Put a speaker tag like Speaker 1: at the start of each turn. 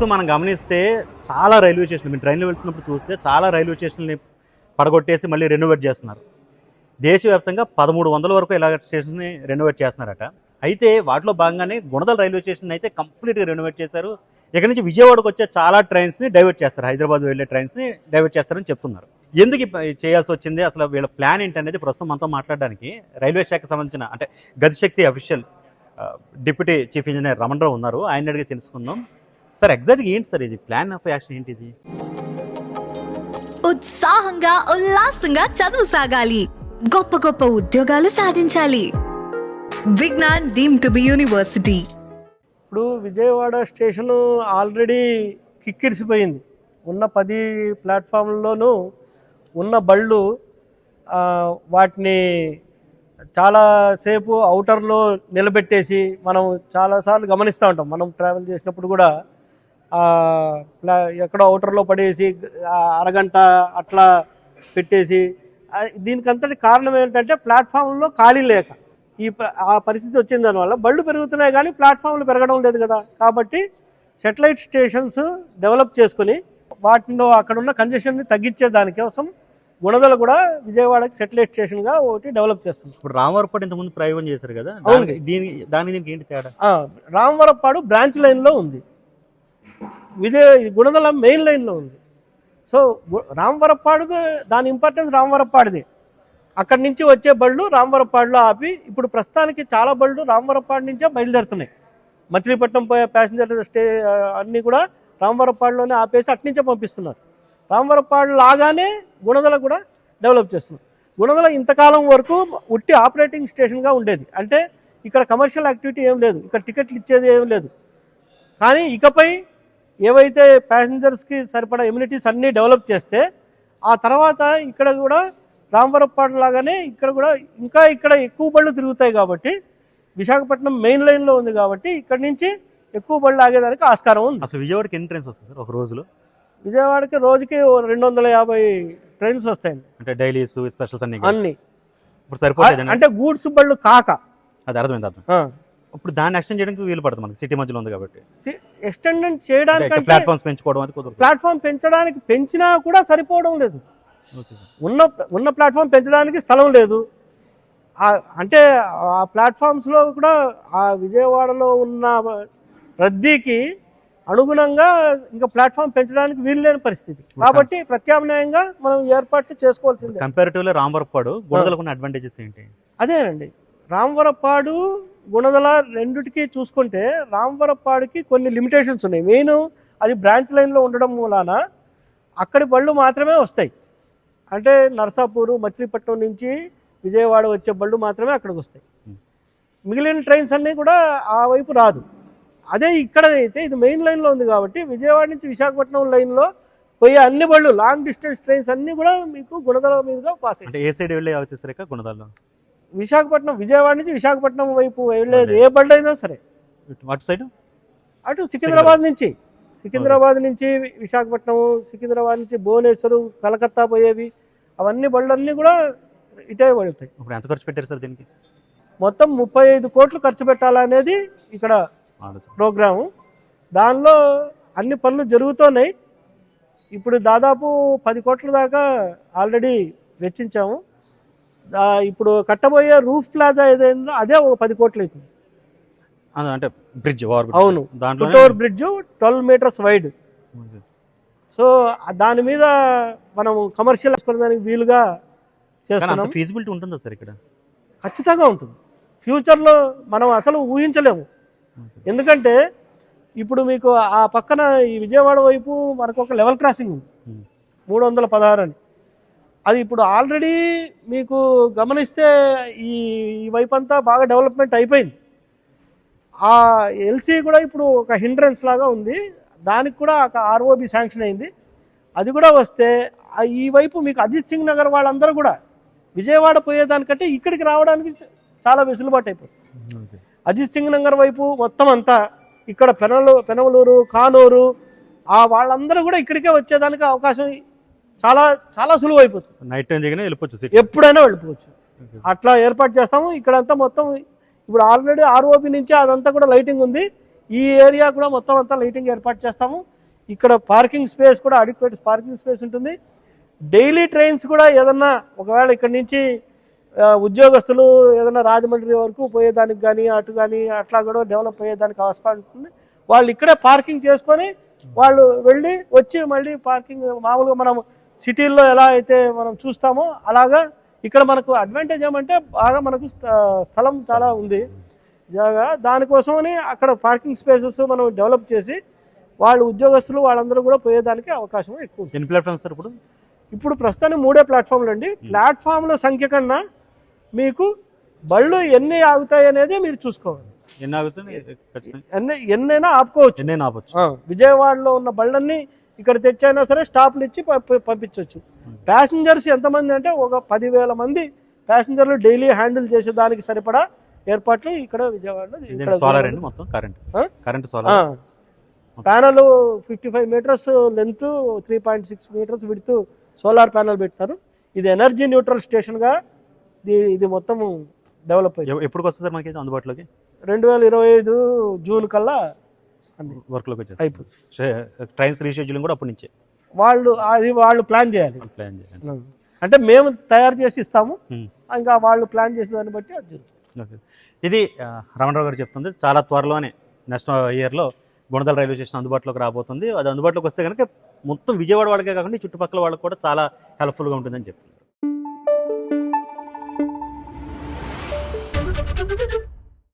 Speaker 1: ప్రస్తుతం మనం గమనిస్తే చాలా రైల్వే స్టేషన్ మీరు ట్రైన్లో వెళ్తున్నప్పుడు చూస్తే చాలా రైల్వే స్టేషన్ని పడగొట్టేసి మళ్ళీ రెనోవేట్ చేస్తున్నారు. దేశవ్యాప్తంగా పదమూడు వందల వరకు ఇలాగ స్టేషన్ని రెనోవేట్ చేస్తున్నారట. అయితే వాటిలో భాగంగానే గుణదల రైల్వే స్టేషన్ అయితే కంప్లీట్గా రెనోవేట్ చేశారు. ఇక్కడ నుంచి విజయవాడకు వచ్చే చాలా ట్రైన్స్ని డైవర్ట్ చేస్తారు. హైదరాబాద్ వెళ్ళే ట్రైన్స్ని డైవర్ట్ చేస్తారని చెప్తున్నారు. ఎందుకు చేయాల్సి వచ్చింది? అసలు వీళ్ళ ప్లాన్ ఏంటి అనేది ప్రస్తుతం మనతో మాట్లాడడానికి రైల్వే శాఖకు సంబంధించిన అంటే Gatishakti official deputy chief engineer Ramanarao ఉన్నారు. ఆయన అడిగి తెలుసుకుందాం. సార్ ఎగ్జాక్ట్గా ఏంటి సార్ ఇది? ప్లాన్ ఆఫ్ యాక్షన్ ఏంటి ఇది?
Speaker 2: ఉత్సాహంగా ఉల్లాసంగా చదువు సాగాలి. గొప్ప గొప్ప ఉద్యోగాలు సాధించాలి. Vignan deemed to be university.
Speaker 3: ఇప్పుడు విజయవాడ స్టేషను ఆల్రెడీ కిక్కిరిసిపోయింది. ఉన్న పది ప్లాట్ఫామ్లోనూ ఉన్న బళ్ళు ఆ, వాటిని చాలాసేపు అవుటర్లో నిలబెట్టేసి మనం చాలాసార్లు గమనిస్తూ ఉంటాం. మనం ట్రావెల్ చేసినప్పుడు కూడా ఎక్కడో అవుటర్లో పడేసి అరగంట అట్లా పెట్టేసి దీనికంతటి కారణం ఏంటంటే ప్లాట్ఫామ్లో ఖాళీ లేక. ఈ ఆ పరిస్థితి వచ్చిన దానివల్ల. బళ్ళు పెరుగుతున్నాయి కానీ ప్లాట్ఫామ్లు పెరగడం లేదు కదా. కాబట్టి సెటిలైట్ స్టేషన్స్ డెవలప్ చేసుకుని వాటిలో అక్కడ ఉన్న కంజెషన్ని తగ్గించే దానికోసం గుణదల కూడా విజయవాడకి సెటిలైట్ స్టేషన్గా ఒకటి డెవలప్ చేస్తుంది
Speaker 1: ఇప్పుడు రామవరపాటు ఇంతకుముందు ప్రయోగం చేశారు కదా. దానికి దీని దానికి ఏంటి తేడా?
Speaker 3: రామవరపాడు బ్రాంచ్ లైన్లో ఉంది. విజయ గుణదల మెయిన్ లైన్లో ఉంది. సో గు- దాని ఇంపార్టెన్స్ రామవరపాడుది అక్కడి నుంచి వచ్చే బళ్ళు రామవరపాడులో ఆపి ఇప్పుడు ప్రస్తుతానికి చాలా బళ్ళు రామవరపాడు నుంచే బయలుదేరుతున్నాయి. మచిలీపట్నం పోయే ప్యాసింజర్ స్టే అన్నీ కూడా రామవరపాడులోనే ఆపేసి అట్నుంచే పంపిస్తున్నారు. రామవరపాడు లాగానే గుణదల కూడా డెవలప్ చేస్తున్నారు. గుణదల ఇంతకాలం వరకు ఉట్టి ఆపరేటింగ్ స్టేషన్గా ఉండేది. అంటే ఇక్కడ కమర్షియల్ యాక్టివిటీ ఏం లేదు. ఇక్కడ టికెట్లు ఇచ్చేది ఏం లేదు. కానీ ఇకపై ఏవైతే ప్యాసింజర్స్కి సరిపడా ఎమ్యూనిటీస్ అన్నీ డెవలప్ చేస్తే ఆ తర్వాత ఇక్కడ కూడా రామవరపాడు లాగానే ఇక్కడ కూడా ఇంకా ఇక్కడ ఎక్కువ బళ్ళు తిరుగుతాయి కాబట్టి విశాఖపట్నం మెయిన్ లైన్లో ఉంది కాబట్టి ఇక్కడ నుంచి ఎక్కువ బళ్ళు ఆగేదానికి ఆస్కారం ఉంది.
Speaker 1: అసలు విజయవాడకి ఎన్ని ట్రైన్స్ వస్తాయి సార్ ఒక రోజులో?
Speaker 3: విజయవాడకి రోజుకి రెండు వందల యాభై ట్రైన్స్ వస్తాయండి
Speaker 1: అంటే డైలీస్ స్పెషల్స్ అన్ని.
Speaker 3: అన్ని.
Speaker 1: ఇప్పుడు సరిపోతుంది
Speaker 3: అంటే గూడ్స్ బళ్ళు కాక.
Speaker 1: అది అర్థమైంది అర్థం. ఇప్పుడు దాన్ని ఎక్స్టెండ్ చేయడానికి వీలు పడుతుంది మనకి సిటీ మధ్యలో ఉంది కాబట్టి.
Speaker 3: ఎక్స్టెండెంట్ చేయడానికి
Speaker 1: ప్లాట్ఫామ్స్ పెంచుకోవడం అది కుదరదు.
Speaker 3: ప్లాట్ఫామ్ పెంచడానికి పెంచినా కూడా సరిపోవడం లేదు. ఉన్న ఉన్న ప్లాట్ఫామ్ పెంచడానికి స్థలం లేదు. ఆ- అంటే ఆ ప్లాట్ఫామ్స్లో కూడా ఆ విజయవాడలో ఉన్న రద్దీకి అనుగుణంగా ఇంకా ప్లాట్ఫామ్ పెంచడానికి వీలు లేని పరిస్థితి. కాబట్టి ప్రత్యామ్నాయంగా మనం ఏర్పాట్లు చేసుకోవాల్సిందే.
Speaker 1: కంపారిటివ్లీ రామవరపాడు గుణదలకు ఉన్న అడ్వాంటేజెస్ ఏంటి?
Speaker 3: అదేనండి. రామవరపాడు గుణదల రెండిటికి చూసుకుంటే రామవరపాడుకి కొన్ని లిమిటేషన్స్ ఉన్నాయి. మెయిన్ అది బ్రాంచ్ లైన్లో ఉండడం మూలాన అక్కడి బళ్ళు మాత్రమే వస్తాయి. అంటే నర్సాపూరు మచిలీపట్నం నుంచి విజయవాడ వచ్చే బళ్ళు మాత్రమే అక్కడికి వస్తాయి.
Speaker 1: Hmm.
Speaker 3: మిగిలిన ట్రైన్స్ అన్నీ కూడా ఆ వైపు రాదు. అదే ఇక్కడ అయితే ఇది మెయిన్ లైన్లో ఉంది కాబట్టి విజయవాడ నుంచి విశాఖపట్నం లైన్లో పోయే అన్ని బళ్ళు లాంగ్ డిస్టెన్స్ ట్రైన్స్ అన్నీ కూడా మీకు గుణదల మీదుగా పాస్ అవుతాయి
Speaker 1: అంటే ఏ సైడ్ వెళ్ళే అవుతాయి గుణదాల్లో?
Speaker 3: విశాఖపట్నం విజయవాడ నుంచి విశాఖపట్నం వైపు వెళ్ళేది ఏ బండి అయినా సరే.
Speaker 1: అటు సైడ్?
Speaker 3: అటు సికింద్రాబాద్ నుంచి. సికింద్రాబాద్ నుంచి విశాఖపట్నం సికింద్రాబాద్ నుంచి భువనేశ్వర్ కలకత్తా పోయేవి. అవన్నీ బళ్ళన్నీ కూడా ఇటే వెళ్తాయి
Speaker 1: ఇప్పుడు ఎంత ఖర్చు పెట్టారు సార్ దీనికి?
Speaker 3: మొత్తం ముప్పై ఐదు కోట్లు ఖర్చు పెట్టాలనేది ఇక్కడ ప్రోగ్రాము. దానిలో అన్ని పనులు జరుగుతున్నాయి. ఇప్పుడు దాదాపు పది కోట్ల దాకా ఆల్రెడీ వెచ్చించాము. ఇప్పుడు కట్టబోయే రూఫ్ ప్లాజా ఏదైందో అదే ఒక పది కోట్లు అవుతుంది.
Speaker 1: అంటే బ్రిడ్జ్
Speaker 3: అవును. Foot over bridge twelve meters wide. So దాని మీద మనం కమర్షియల్ దానికి వీలుగా చేస్తున్నాం.
Speaker 1: ఫీజిబిలిటీ ఉంటుందా సార్ ఇక్కడ?
Speaker 3: ఖచ్చితంగా ఉంటుంది. ఫ్యూచర్లో మనం అసలు ఊహించలేము. ఎందుకంటే ఇప్పుడు మీకు ఆ పక్కన ఈ విజయవాడ వైపు మనకు ఒక లెవెల్ క్రాసింగ్ ఉంది. మూడు వందల పదహారు అని. అది ఇప్పుడు ఆల్రెడీ మీకు గమనిస్తే ఈ ఈ వైపు అంతా బాగా డెవలప్మెంట్ అయిపోయింది. ఆ ఎల్సీ కూడా ఇప్పుడు ఒక హిండ్రెన్స్ లాగా ఉంది. దానికి కూడా ఒక ఆర్ఓబి శాంక్షన్ అయింది. అది కూడా వస్తే ఈ వైపు మీకు అజిత్ సింగ్ నగర్ వాళ్ళందరూ కూడా విజయవాడ పోయేదానికంటే ఇక్కడికి రావడానికి చాలా వెసులుబాటు అయిపోతుంది అజిత్ సింగ్ నగర్ వైపు మొత్తం అంతా ఇక్కడ పెనలు పెనమలూరు కానూరు ఆ వాళ్ళందరూ కూడా ఇక్కడికే వచ్చేదానికి అవకాశం చాలా చాలా సులువు అయిపోతుంది
Speaker 1: నైట్ టైం దిగినా వెళ్ళిపోవచ్చు
Speaker 3: ఎప్పుడైనా వెళ్ళిపోవచ్చు. అట్లా ఏర్పాటు చేస్తాము. ఇక్కడంతా మొత్తం ఇప్పుడు ఆల్రెడీ ఆర్ఓబి నుంచి అదంతా కూడా లైటింగ్ ఉంది. ఈ ఏరియా కూడా మొత్తం అంతా లైటింగ్ ఏర్పాటు చేస్తాము. ఇక్కడ పార్కింగ్ స్పేస్ కూడా అడిక్వేట్ పార్కింగ్ స్పేస్ ఉంటుంది. డైలీ ట్రైన్స్ కూడా ఏదన్నా ఒకవేళ ఇక్కడ నుంచి ఉద్యోగస్తులు ఏదైనా రాజమండ్రి వరకు పోయేదానికి కానీ అటు కానీ అట్లా కూడా డెవలప్ అయ్యేదానికి అవసరం ఉంటుంది. వాళ్ళు ఇక్కడే పార్కింగ్ చేసుకొని వాళ్ళు వెళ్ళి వచ్చి మళ్ళీ పార్కింగ్ మామూలుగా మనం సిటీల్లో ఎలా అయితే మనం చూస్తామో అలాగా ఇక్కడ మనకు అడ్వాంటేజ్ ఏమంటే బాగా మనకు స్థ- స్థలం చాలా ఉంది. జాగా దానికోసమని అక్కడ పార్కింగ్ స్పేసెస్ మనం డెవలప్ చేసి వాళ్ళు ఉద్యోగస్తులు వాళ్ళందరూ కూడా పోయేదానికి అవకాశం ఎక్కువ ఉంది.
Speaker 1: ఎన్ని ప్లాట్ఫామ్స్ సార్ ఇప్పుడు?
Speaker 3: ఇప్పుడు ప్రస్తుతానికి మూడే ప్లాట్ఫామ్లు అండి. ప్లాట్ఫామ్ల సంఖ్య కన్నా మీకు బళ్ళు ఎన్ని ఆగుతాయి అనేది మీరు చూసుకోవాలి.
Speaker 1: ఎన్ని ఆగుతుంది
Speaker 3: ఎన్నైనా ఆపుకోవచ్చు.
Speaker 1: ఎన్నైనా ఆపొచ్చు.
Speaker 3: విజయవాడలో ఉన్న బళ్ళన్నీ ఇక్కడ తెచ్చైనా సరే స్టాప్లు ఇచ్చి పంపి- పంపించవచ్చు ప్యాసింజర్స్ ఎంతమంది అంటే ఒక పదివేల మంది ప్యాసింజర్లు డైలీ హ్యాండిల్ చేసే దానికి సరిపడా ఏర్పాట్లు ఇక్కడ విజయవాడలో ఇక్కడ
Speaker 1: సోలార్ అండి మొత్తం? కరెంట్?
Speaker 3: ఆ?
Speaker 1: Current solar?
Speaker 3: Panel fifty five meters length three point six meters విడుతూ solar panel పెట్టినారు. ఇది ఎనర్జీ న్యూట్రల్ స్టేషన్గా ఇది ఇది మొత్తం డెవలప్ అయింది.
Speaker 1: ఎప్పుడు వస్తుంది సార్ మనకి అందుబాటులోకి?
Speaker 3: రెండు వేల ఇరవై ఐదు జూన్ కల్లా
Speaker 1: వర్క్లోకి వచ్చేసి
Speaker 3: అయిపోతుంది
Speaker 1: ట్రైన్స్ రీషెడ్యూలింగ్ కూడా అప్పటి నుంచే.
Speaker 3: వాళ్ళు అది వాళ్ళు ప్లాన్ చేయాలి.
Speaker 1: ప్లాన్ చేయాలి.
Speaker 3: అంటే మేము తయారు చేసి ఇస్తాము. ఇంకా వాళ్ళు ప్లాన్ చేసే దాన్ని బట్టి అది
Speaker 1: ఇది రమణరావు గారు చెప్తుంది. చాలా త్వరలోనే నెక్స్ట్ ఇయర్లో గుణదల రైల్వే స్టేషన్ అందుబాటులోకి రాబోతుంది. అది అందుబాటులోకి వస్తే కనుక మొత్తం విజయవాడ వాళ్ళకే కాకుండా చుట్టుపక్కల వాళ్ళకి కూడా చాలా హెల్ప్ఫుల్గా ఉంటుందని చెప్తుంది.